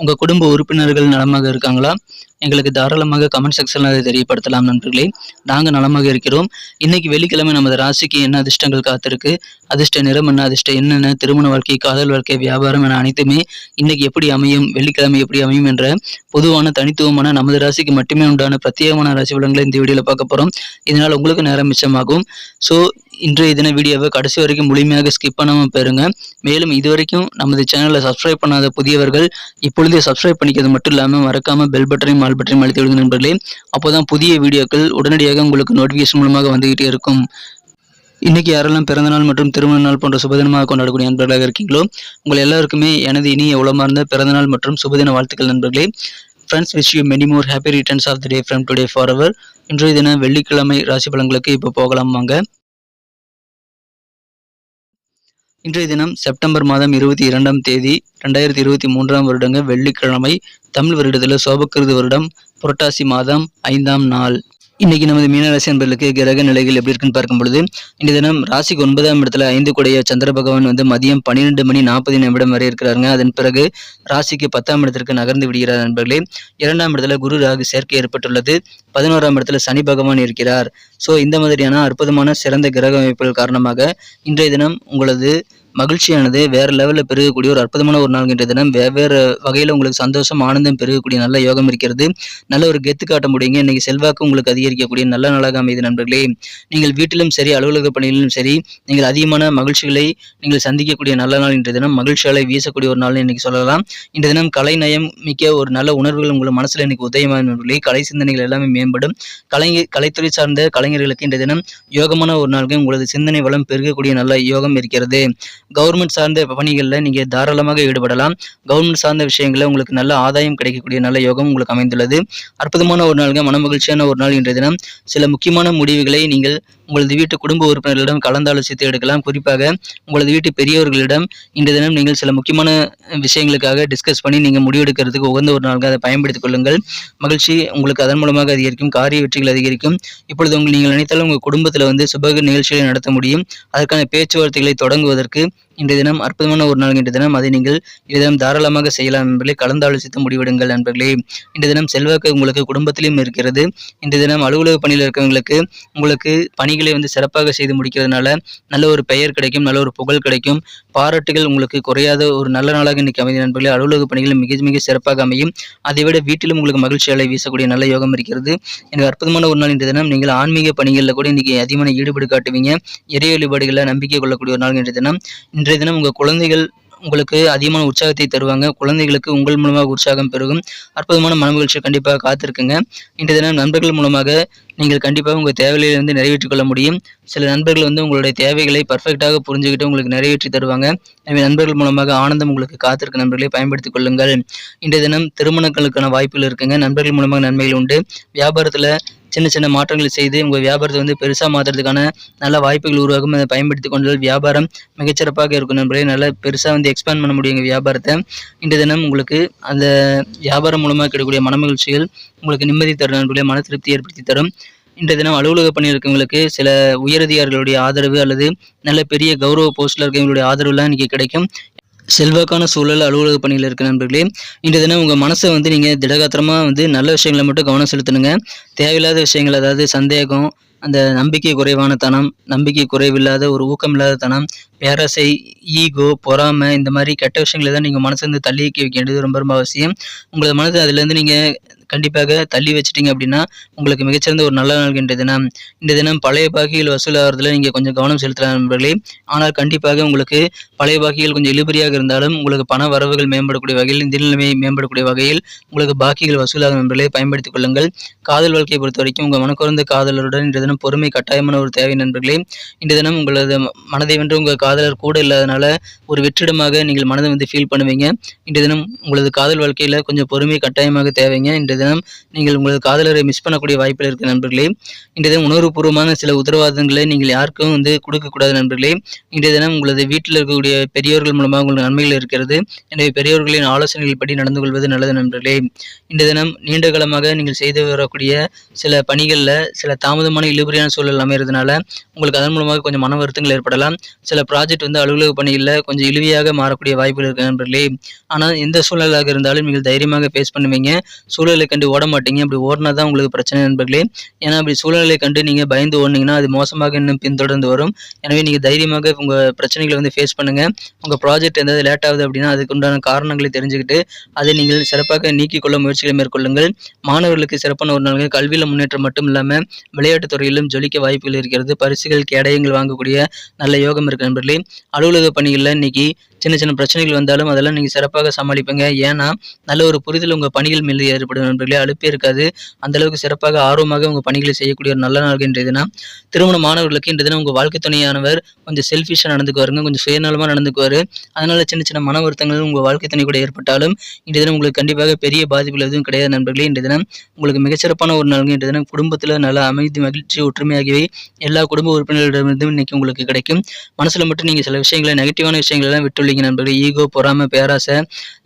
உங்கள் குடும்ப உறுப்பினர்கள் நலமாக இருக்காங்களா? எங்களுக்கு தாராளமாக கமெண்ட் செக்ஷனில் அதை தெரியப்படுத்தலாம் நண்பர்களே. நாங்கள் நலமாக இருக்கிறோம். இன்றைக்கி வெள்ளிக்கிழமை நமது ராசிக்கு என்ன அதிர்ஷ்டங்கள் காத்திருக்கு? அதிர்ஷ்ட நிறம் என்ன? அதிர்ஷ்டம் என்னென்ன திருமண வாழ்க்கை காதல் வாழ்க்கை வியாபாரம் என அனைத்துமே இன்றைக்கி எப்படி அமையும்? வெள்ளிக்கிழமை எப்படி அமையும் என்ற பொதுவான தனித்துவமான நமது ராசிக்கு மட்டுமே உண்டான பிரத்யேகமான ராசி பலன்களை இந்த வீடியோவில் பார்க்க போகிறோம் இதனால் உங்களுக்கு நேரம் மிச்சமாகும். ஸோ இன்றைய தின வீடியோவை கடைசி வரைக்கும் முழுமையாக ஸ்கிப் பண்ணாமல் பெறுங்க மேலும் இதுவரைக்கும் நமது சேனலை சப்ஸ்கிரைப் பண்ணாத புதியவர்கள் இப்பொழுதே சப்ஸ்கிரைப் பண்ணிக்கிறது மட்டும் இல்லாமல் மறக்காமல் பெல் பட்டனையும் ஆல் பட்டனையும் அழுத்தி விடுங்க நண்பர்களே. அப்போதான் புதிய வீடியோக்கள் உடனடியாக உங்களுக்கு நோட்டிஃபிகேஷன் மூலமாக வந்துகிட்டே இருக்கும். இன்றைக்கி யாரெல்லாம் பிறந்தநாள் மற்றும் திருமண நாள் போன்ற சுபதினமாக கொண்டாடக்கூடிய நண்பர்களாக இருக்கீங்களோ உங்கள் எல்லாருக்குமே எனது இனிய உளமார்ந்த பிறந்தநாள் மற்றும் சுபதின வாழ்த்துக்கள் நண்பர்களே. Friends wish you many more happy returns of the day from today for our இன்றைய தினம் வெள்ளிக்கிழமை ராசி பலன்களுக்கு இப்போ போகலாம் வாங்க. இன்றைய தினம் செப்டம்பர் மாதம் இருபத்தி இரண்டாம் தேதி ரெண்டாயிரத்தி இருபத்தி மூன்றாம் வருடங்க வெள்ளிக்கிழமை தமிழ் வருடத்தில் சோபக்கிருது வருடம் புரட்டாசி மாதம் ஐந்தாம் நாள். இன்னைக்கு நமது மீனராசி என்பர்களுக்கு கிரக நிலைகள் எப்படி இருக்குன்னு பார்க்கும் பொழுது இந்த தினம் ராசிக்கு ஒன்பதாம் இடத்துல ஐந்து கூடிய சந்திர பகவான் வந்து மதியம் பன்னிரெண்டு மணி நாற்பது நிமிடம் வரை இருக்கிறாருங்க. அதன் பிறகு ராசிக்கு பத்தாம் இடத்திற்கு நகர்ந்து விடுகிறார் நண்பர்களே. இரண்டாம் இடத்துல குரு ராகு சேர்க்கை ஏற்பட்டுள்ளது. பதினோராம் இடத்துல சனி பகவான் இருக்கிறார். ஸோ இந்த மாதிரியான அற்புதமான சிறந்த கிரக அமைப்புகள் காரணமாக இன்றைய தினம் உங்களது மகிழ்ச்சியானது வேற லெவலில் பெருகக்கூடிய ஒரு அற்புதமான ஒரு நாள் என்ற தினம் வெவ்வேறு வகையில் உங்களுக்கு சந்தோஷம் ஆனந்தம் பெருகக்கூடிய நல்ல யோகம் இருக்கிறது. நல்ல ஒரு கெத்து காட்ட முடியுங்க. இன்னைக்கு செல்வாக்கு உங்களுக்கு அதிகரிக்கக்கூடிய நல்ல நாளாக அமைது நண்பர்களே. நீங்கள் வீட்டிலும் சரி அலுவலக பணிகளிலும் சரி நீங்கள் அதிகமான மகிழ்ச்சிகளை நீங்கள் சந்திக்கக்கூடிய நல்ல நாள் இன்றைய தினம் மகிழ்ச்சியாலை வீசக்கூடிய ஒரு நாள் இன்னைக்கு சொல்லலாம். இன்றைய தினம் கலை நயம் மிக்க ஒரு நல்ல உணர்வுகள் உங்கள் மனசில் இன்னைக்கு உதயமான நண்பர்களே. கலை சிந்தனைகள் எல்லாமே மேம்படும். கலைஞர் கலைத்துறை சார்ந்த கலைஞர்களுக்கு இன்றைய தினம் யோகமான ஒரு நாளுக்கு உங்களது சிந்தனை வளம் பெருகக்கூடிய நல்ல யோகம் இருக்கிறது. கவர்மெண்ட் சார்ந்த பணிகளில் நீங்கள் தாராளமாக ஈடுபடலாம். கவர்மெண்ட் சார்ந்த விஷயங்களில் உங்களுக்கு நல்ல ஆதாயம் கிடைக்கக்கூடிய நல்ல யோகம் உங்களுக்கு அமைந்துள்ளது. அற்புதமான ஒரு நாளுங்க மன மகிழ்ச்சியான ஒரு நாள் இன்றைய தினம். சில முக்கியமான முடிவுகளை நீங்கள் உங்களது வீட்டு குடும்ப உறுப்பினர்களிடம் கலந்தாலோசித்து எடுக்கலாம். குறிப்பாக உங்களது வீட்டு பெரியவர்களிடம் இந்த தினம் நீங்கள் சில முக்கியமான விஷயங்களுக்காக டிஸ்கஸ் பண்ணி நீங்கள் முடிவெடுக்கிறதுக்கு உகந்த ஒரு நாளாக அதை பயன்படுத்திக் கொள்ளுங்கள். மகிழ்ச்சி உங்களுக்கு அதன் மூலமாக அதிகரிக்கும். காரிய வெற்றிகள் அதிகரிக்கும். இப்பொழுது உங்கள் நீங்கள் நினைத்தாலும் உங்கள் குடும்பத்தில் வந்து சுபக நிகழ்ச்சிகளை நடத்த முடியும். அதற்கான பேச்சுவார்த்தைகளை தொடங்குவதற்கு இன்றைய தினம் அற்புதமான ஒரு நாள் இன்றைய தினம். அதை நீங்கள் இன்றைய தினம் தாராளமாக செய்யலாம் நண்பர்களே கலந்தாலோசித்து முடிவெடுங்கள் நண்பர்களே. இன்றைய தினம் செல்வாக்கு உங்களுக்கு குடும்பத்திலும் இருக்கிறது. இன்றைய தினம் அலுவலக பணியில் இருக்கிறவங்களுக்கு உங்களுக்கு பணிகளை வந்து சிறப்பாக செய்து முடிக்கிறதுனால நல்ல ஒரு பெயர் கிடைக்கும் நல்ல ஒரு புகழ் கிடைக்கும். பாராட்டுகள் உங்களுக்கு குறையாத ஒரு நல்ல நாளாக இன்னைக்கு அமைதி நண்பர்களே. அலுவலக பணிகள் மிக மிக சிறப்பாக அமையும். அதை விட வீட்டிலும் உங்களுக்கு மகிழ்ச்சி அலை வீசக்கூடிய நல்ல யோகம் இருக்கிறது. எனக்கு அற்புதமான ஒரு நாள் இன்றைய தினம். நீங்கள் ஆன்மீக பணிகளில் கூட இன்னைக்கு அதிகமான ஈடுபாடு காட்டுவீங்க. இறை வழிபாடுகளில் நம்பிக்கை கொள்ளக்கூடிய ஒரு நாள் இன்றைய தினம். இன்றைய தினம் உங்கள் குழந்தைகள் உங்களுக்கு அதிகமான உற்சாகத்தை தருவாங்க. குழந்தைகளுக்கு உங்கள் மூலமாக உற்சாகம் பெருகும். அற்புதமான மன மகிழ்ச்சி கண்டிப்பாக காத்திருக்குங்க. இன்றைய தினம் நண்பர்கள் மூலமாக நீங்கள் கண்டிப்பாக உங்கள் தேவையிலிருந்து வந்து நிறைவேற்றிக் கொள்ள முடியும். சில நண்பர்கள் வந்து உங்களுடைய தேவைகளை பர்ஃபெக்டாக புரிஞ்சுக்கிட்டு உங்களுக்கு நிறைவேற்றி தருவாங்க. எனவே நண்பர்கள் மூலமாக ஆனந்தம் உங்களுக்கு காத்திருக்க நண்பர்களை பயன்படுத்திக் கொள்ளுங்கள். இன்றைய தினம் திருமணங்களுக்கான வாய்ப்புகள் இருக்குங்க. நண்பர்கள் மூலமாக நன்மைகள் உண்டு. வியாபாரத்தில் சின்ன சின்ன மாற்றங்களை செய்து உங்கள் வியாபாரத்தை வந்து பெருசாக மாற்றுறதுக்கான நல்ல வாய்ப்புகள் உருவாகும். அதை பயன்படுத்தி கொண்டால் வியாபாரம் மிகச்சிறப்பாக இருக்கும் நண்பர்களே. நல்லா பெருசாக வந்து எக்ஸ்பேண்ட் பண்ண முடியும் எங்கள் வியாபாரத்தை. இன்றைய தினம் உங்களுக்கு அந்த வியாபாரம் மூலமாக கிடைக்கக்கூடிய மன மகிழ்ச்சிகள் உங்களுக்கு நிம்மதி தரும் நண்பர்களே. மன திருப்தி ஏற்படுத்தி தரும். இன்றைய தினம் அலுவலக பணியில் இருக்கவங்களுக்கு சில உயரதிகாரிகளுடைய ஆதரவு அல்லது நல்ல பெரிய கௌரவ போஸ்டில் இருக்கவங்களுடைய ஆதரவுலாம் இன்றைக்கி கிடைக்கும். செல்வாக்கான சூழல் அலுவலக பணியில் இருக்க நண்பர்களே இன்றைய தினம் உங்கள் மனசை வந்து நீங்கள் திடகாத்திரமாக வந்து நல்ல விஷயங்களை மட்டும் கவனம் செலுத்தணுங்க. தேவையில்லாத விஷயங்கள் அதாவது சந்தேகம் அந்த நம்பிக்கை குறைவான தனம் நம்பிக்கை குறைவில்லாத ஒரு ஊக்கமில்லாத தனம் பேரசை ஈகோ பொறாமை இந்த மாதிரி கெட்ட விஷயங்களை தான் நீங்கள் மனசுலேருந்து தள்ளி வைக்க வேண்டியது ரொம்ப ரொம்ப அவசியம். உங்களது மனதை அதுலேருந்து நீங்கள் கண்டிப்பாக தள்ளி வச்சிட்டிங்க அப்படின்னா உங்களுக்கு மிகச்சிறந்த ஒரு நல்ல நாள் இன்றைய தினம். இந்த தினம் பழைய பாக்கிகள் வசூலாகிறதுல நீங்கள் கொஞ்சம் கவனம் செலுத்தலாம் நண்பர்களே. ஆனால் கண்டிப்பாக உங்களுக்கு பழைய பாக்கிகள் கொஞ்சம் இழுபறியாக இருந்தாலும் உங்களுக்கு பண வரவுகள் மேம்படக்கூடிய வகையில் நிதிநிலைமை மேம்படக்கூடிய வகையில் உங்களுக்கு பாக்கிகள் வசூலாகும் நண்பர்களே. பயன்படுத்திக் கொள்ளுங்கள். காதல் வாழ்க்கையை பொறுத்த வரைக்கும் உங்கள் மனக்குறந்த காதலருடன் இன்றைய தினம் பொறுமை கட்டாயமான ஒரு தேவை நண்பர்களே. இன்றைய தினம் உங்களது மனதை வென்று உங்கள் காதல் காதலர் கூட இல்லாதனால ஒரு வெற்றிடமாக நீங்கள் மனதை வந்து ஃபீல் பண்ணுவீங்க. இன்றைய தினம் உங்களது காதல் வாழ்க்கையில் கொஞ்சம் பொறுமை கட்டாயமாக தேவைங்க. இன்றைய தினம் நீங்கள் உங்களது காதலரை மிஸ் பண்ணக்கூடிய வாய்ப்பில் இருக்குது நண்பர்களே இன்றைய தினம் உணர்வுபூர்வமான சில உத்தரவாதங்களை நீங்கள் யாருக்கும் வந்து கொடுக்கக்கூடாது நண்பர்களே. இன்றைய தினம் உங்களது வீட்டில் இருக்கக்கூடிய பெரியவர்கள் மூலமாக உங்களுக்கு நன்மைகள் இருக்கிறது. எனவே பெரியவர்களின் ஆலோசனைகள் படி நடந்து கொள்வது நல்லது நண்பர்களே. இன்றைய தினம் நீண்ட காலமாக நீங்கள் செய்து வரக்கூடிய சில பணிகளில் சில தாமதமான இழுபறியான சூழல் அமைகிறதுனால உங்களுக்கு அதன் மூலமாக கொஞ்சம் மன வருத்தங்கள் ஏற்படலாம். சில ப்ராஜெக்ட் வந்து அலுவலக பணியில் கொஞ்சம் இழுவியாக மாறக்கூடிய வாய்ப்புகள் இருக்கு நண்பர்களே. ஆனால் எந்த சூழலாக இருந்தாலும் நீங்கள் தைரியமாக ஃபேஸ் பண்ணுவீங்க. சூழலை கண்டு ஓட மாட்டீங்க. அப்படி ஓடினா தான் உங்களுக்கு பிரச்சனை நண்பர்களே. ஏன்னா அப்படி சூழலை கண்டு நீங்கள் பயந்து ஓடினீங்கன்னா அது மோசமாக இன்னும் பின்தொடர்ந்து வரும். எனவே நீங்கள் தைரியமாக உங்கள் பிரச்சனைகளை வந்து ஃபேஸ் பண்ணுங்கள் உங்கள் ப்ராஜெக்ட் எதாவது லேட் ஆகுது அப்படின்னா அதுக்கு உண்டான காரணங்களை தெரிஞ்சுக்கிட்டு அதை நீங்கள் சிறப்பாக நீக்கிக் கொள்ள முயற்சிகளை மேற்கொள்ளுங்கள். மாணவர்களுக்கு சிறப்பான ஒரு நாள் கல்வியில் முன்னேற்றம் மட்டும் இல்லாமல் விளையாட்டுத் துறையிலும் ஜொலிக்க வாய்ப்புகள் இருக்கிறது. பரிசுகள் கேடயங்கள் வாங்கக்கூடிய நல்ல யோகம் இருக்கு நண்பர்களே. அலுவலக பணிகளில் இன்னைக்கு சின்ன சின்ன பிரச்சனைகள் வந்தாலும் அதெல்லாம் நீங்கள் சிறப்பாக சமாளிப்பீங்க. ஏன்னா நல்ல ஒரு புரிதல் உங்கள் பணிகள் மீது ஏற்படும் நண்பர்களே அழுப்பே இருக்காது. அந்த அளவுக்கு சிறப்பாக ஆர்வமாக உங்கள் பணிகளை செய்யக்கூடிய ஒரு நல்ல நாள் இன்றைய தினம். திருமண மாணவர்களுக்கு இன்றைய தினம் உங்கள் வாழ்க்கை துணையானவர் கொஞ்சம் செல்ஃபிஷாக நடந்துக்குவாருங்க. கொஞ்சம் சுயநலமாக நடந்துக்குவார். அதனால சின்ன சின்ன மன வருத்தங்கள் உங்கள் வாழ்க்கை துணை கூட ஏற்பட்டாலும் இன்றைய தினம் உங்களுக்கு கண்டிப்பாக பெரிய பாதிப்புகள் எதுவும் கிடையாது நண்பர்களே. இன்றைய தினம் உங்களுக்கு மிகச்சிறப்பான ஒரு நாளுங்க. இன்றைய தினம் குடும்பத்தில் நல்ல அமைதி மகிழ்ச்சி ஒற்றுமை ஆகியவை எல்லா குடும்ப உறுப்பினர்களிடமிருந்தும் இன்னைக்கு உங்களுக்கு கிடைக்கும். மனசில் மட்டும் நீங்கள் சில விஷயங்களை நெகட்டிவான விஷயங்கள் விட்டுள்ளீங்க விட்டுள்ளீங்க நண்பர்களே. ஈகோ பொறாமை பேராசை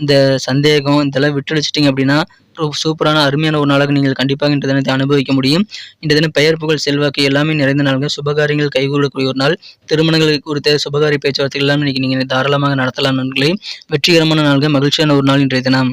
இந்த சந்தேகம் இதெல்லாம் விட்டுடிச்சிட்டிங்க அப்படின்னா சூப்பரான அருமையான ஒரு நாளாக நீங்கள் கண்டிப்பாக இந்த தினத்தை அனுபவிக்க முடியும். இந்த தினம் பெயர் புகழ் செல்வாக்கு எல்லாமே நிறைந்த நாள்கள் சுபகாரியங்கள் கைகூடக்கூடிய ஒரு நாள். திருமணங்கள் குறித்த சுபகாரிய பேச்சுவார்த்தைகள் எல்லாமே இன்னைக்கு நீங்கள் தாராளமாக நடத்தலாம் நண்பர்களே. வெற்றிகரமான நாள்கள் மகிழ்ச்சியான ஒரு நாள் இன்றைய தினம்.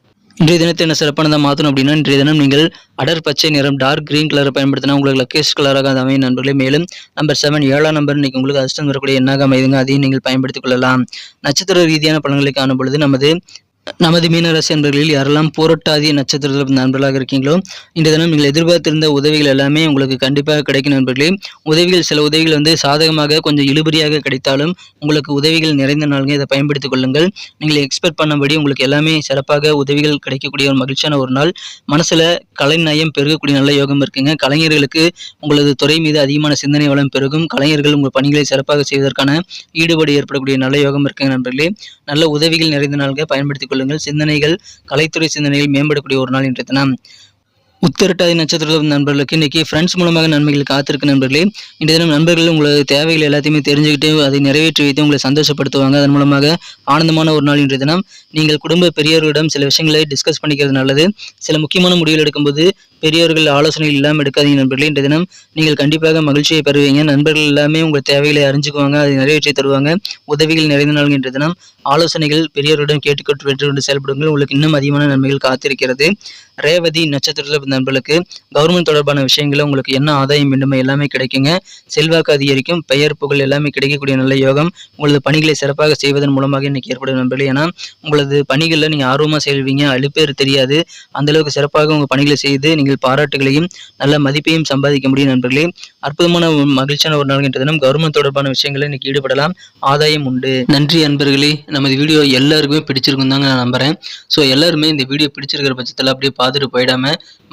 இன்றைய தினத்தை என்ன சிறப்பானதாக மாற்றணும் அப்படின்னா இன்றைய தினம் நீங்கள் அடர் பச்சை நிறம் டார்க் கிரீன் கலரை பயன்படுத்தினா உங்களுக்கு லக்கேஜ் கலராக அது அமையும் நண்பர்களே. மேலும் நம்பர் செவன் ஏழாம் நம்பர் இன்னைக்கு உங்களுக்கு அதிர்ஷ்டம் வரக்கூடிய எண்ணாக அமைதுங்க அதையும் நீங்கள் பயன்படுத்திக் கொள்ளலாம். நட்சத்திர ரீதியான பலன்களை காணும் பொழுது நமது நமது மீனராசி நண்பர்களில் யாரெல்லாம் போராட்டாதி நட்சத்திரத்தில் நண்பர்களாக இருக்கீங்களோ இந்த தினம் நீங்கள் எதிர்பார்த்திருந்த உதவிகள் எல்லாமே உங்களுக்கு கண்டிப்பாக கிடைக்கும் நண்பர்களே. உதவிகள் சில உதவிகள் வந்து சாதகமாக கொஞ்சம் இழுபறியாக கிடைத்தாலும் உங்களுக்கு உதவிகள் நிறைந்த நாள்கள் இதை பயன்படுத்திக் கொள்ளுங்கள். நீங்கள் எக்ஸ்பெக்ட் பண்ணபடி உங்களுக்கு எல்லாமே சிறப்பாக உதவிகள் கிடைக்கக்கூடிய ஒரு மகிழ்ச்சியான ஒரு நாள். மனசில் கலைநயம் பெருகக்கூடிய நல்ல யோகம் இருக்குங்க. கலைஞர்களுக்கு உங்களது துறை மீது அதிகமான சிந்தனை வளம் பெருகும். கலைஞர்கள் உங்கள் பணிகளை சிறப்பாக செய்வதற்கான ஈடுபாடு ஏற்படக்கூடிய நல்ல யோகம் இருக்குங்க நண்பர்களே. நல்ல உதவிகள் நிறைந்த நாள்கள் பயன்படுத்தி கொள்ளுங்கள் சிந்தனைகள் கலைத்துறை சிந்தனைகள் மேம்படக்கூடிய ஒரு நாள் இன்றைய தினம். உத்திரட்டாதி நட்சத்திரம் நண்பர்களுக்கு இன்னைக்கு ஃப்ரெண்ட்ஸ் மூலமாக நன்மைகள் காத்திருக்கு நண்பர்களே இன்றைய தினம் நண்பர்கள் உங்களது தேவைகள் எல்லாத்தையுமே தெரிஞ்சுக்கிட்டு அதை நிறைவேற்றி வைத்து உங்களை சந்தோஷப்படுத்துவாங்க. அதன் மூலமாக ஆனந்தமான ஒரு நாள் இன்றைய தினம். நீங்கள் குடும்ப பெரியவர்களிடம் சில விஷயங்களை டிஸ்கஸ் பண்ணிக்கிறது நல்லது. சில முக்கியமான முடிவுகள் எடுக்கும்போது பெரியவர்கள் ஆலோசனைகள் இல்லாமல் எடுக்காதீங்க நண்பர்களே. இன்றைய தினம் நீங்கள் கண்டிப்பாக மகிழ்ச்சியை பெறுவீங்க. நண்பர்கள் எல்லாமே உங்கள் தேவைகளை அறிஞ்சுக்குவாங்க அதை நிறைவேற்றி தருவாங்க. உதவிகள் நிறைந்த நாள் இன்றைய தினம். ஆலோசனைகள் பெரியவர்களிடம் கேட்டுக்கொண்டு வென்று கொண்டு செயல்படுங்கள். உங்களுக்கு இன்னும் அதிகமான நன்மைகள் காத்திருக்கிறது. ரேவதி நட்சத்திரத்தில் நண்பர்களுக்கு கவர்மெண்ட் தொடர்பான விஷயங்களை உங்களுக்கு என்ன ஆதாயம் வேண்டுமோ எல்லாமே கிடைக்குங்க. செல்வாக்கு அதிகரிக்கும் பெயர் புகழ் எல்லாமே கிடைக்கக்கூடிய நல்ல யோகம். உங்களது பணிகளை சிறப்பாக செய்வதன் மூலமாக இன்னைக்கு ஏற்படும் நண்பர்களே. ஏன்னா உங்களது பணிகளில் நீங்கள் ஆர்வமாக செல்வீங்க அழுப்பேர் தெரியாது. அந்த அளவுக்கு சிறப்பாக உங்கள் பணிகளை செய்து நீங்கள் பாராட்டுகளையும் நல்ல மதிப்பையும் சம்பாதிக்க முடியும் நண்பர்களே. அற்புதமான மகிழ்ச்சியான ஒரு நாள் என்ற தினம் கவர்மெண்ட் தொடர்பான விஷயங்களை இன்னைக்கு ஈடுபடலாம். ஆதாயம் உண்டு. நன்றி அன்பர்களே நமது வீடியோ எல்லாருக்குமே பிடிச்சிருக்கும் தாங்க நான் நம்புறேன். ஸோ எல்லாருமே இந்த வீடியோ பிடிச்சிருக்கிற பட்சத்தில் அப்படியே பார்த்துட்டு போயிடாம